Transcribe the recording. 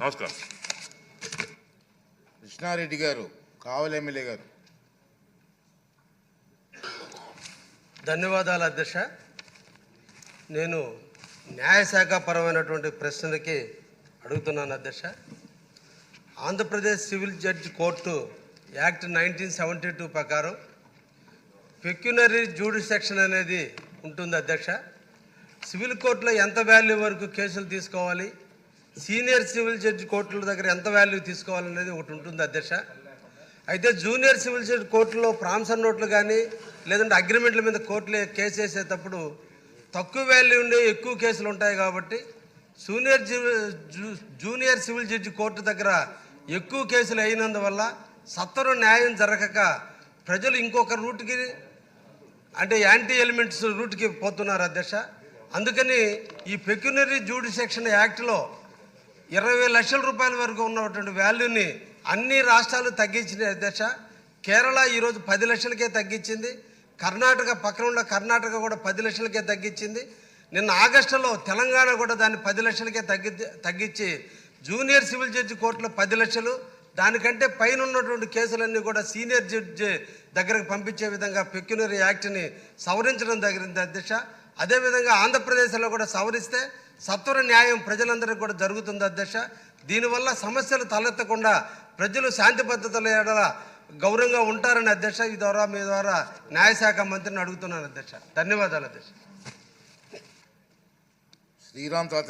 నమస్కారం. కృష్ణారెడ్డి గారు కావలి ఎమ్మెల్యే గారు. ధన్యవాదాలు అధ్యక్ష. నేను న్యాయశాఖ పరమైనటువంటి ప్రశ్నలకి అడుగుతున్నాను అధ్యక్ష. Andhra Pradesh civil judge court act nineteen seventy two ప్రకారం పెక్యునరీ జ్యూడిసెక్షన్ అనేది ఉంటుంది అధ్యక్ష. సివిల్ కోర్టులో ఎంత వాల్యూ వరకు కేసులు తీసుకోవాలి? సీనియర్ సివిల్ జడ్జి కోర్టుల దగ్గర ఎంత వాల్యూ తీసుకోవాలనేది ఒకటి ఉంటుంది అధ్యక్ష. అయితే జూనియర్ సివిల్ జడ్జి కోర్టులో ప్రాంసర్ నోట్లు కానీ లేదంటే అగ్రిమెంట్ల మీద కోర్టులు కేసు వేసేటప్పుడు తక్కువ వాల్యూ ఉండే ఎక్కువ కేసులు ఉంటాయి కాబట్టి junior junior civil judge court దగ్గర ఎక్కువ కేసులు అయినందువల్ల సత్వర న్యాయం జరగక ప్రజలు ఇంకొక రూట్కి అంటే యాంటీ ఎలిమెంట్స్ రూట్కి పోతున్నారు అధ్యక్ష. అందుకని ఈ పెక్యునరీ జ్యూడిసెక్షన్ యాక్ట్లో ఇరవై లక్షల రూపాయల వరకు ఉన్నటువంటి వాల్యూని అన్ని రాష్ట్రాలు తగ్గించిన దశ. కేరళ ఈరోజు పది లక్షలకే తగ్గించింది. కర్ణాటక పక్కన ఉన్న కర్ణాటక కూడా పది లక్షలకే తగ్గించింది. నిన్న ఆగస్టులో తెలంగాణ కూడా దాన్ని పది లక్షలకే తగ్గి తగ్గించి జూనియర్ సివిల్ జడ్జి కోర్టులో పది లక్షలు. దానికంటే పైన ఉన్నటువంటి కేసులన్నీ కూడా సీనియర్ జడ్జి దగ్గరకు పంపించే విధంగా పెక్యునరీ యాక్ట్ని సవరించడం దగ్గర దిశ. అదేవిధంగా ఆంధ్రప్రదేశ్లో కూడా సవరిస్తే సత్వర న్యాయం ప్రజలందరికీ కూడా జరుగుతుంది అధ్యక్ష. దీనివల్ల సమస్యలు తలెత్తకుండా ప్రజలు శాంతి భద్రతల ఎడల గౌరవంగా ఉంటారని అధ్యక్ష. ఈ ద్వారా మీ ద్వారా న్యాయశాఖ మంత్రిని అడుగుతున్నాను అధ్యక్ష. ధన్యవాదాలు అధ్యక్ష. శ్రీరామ్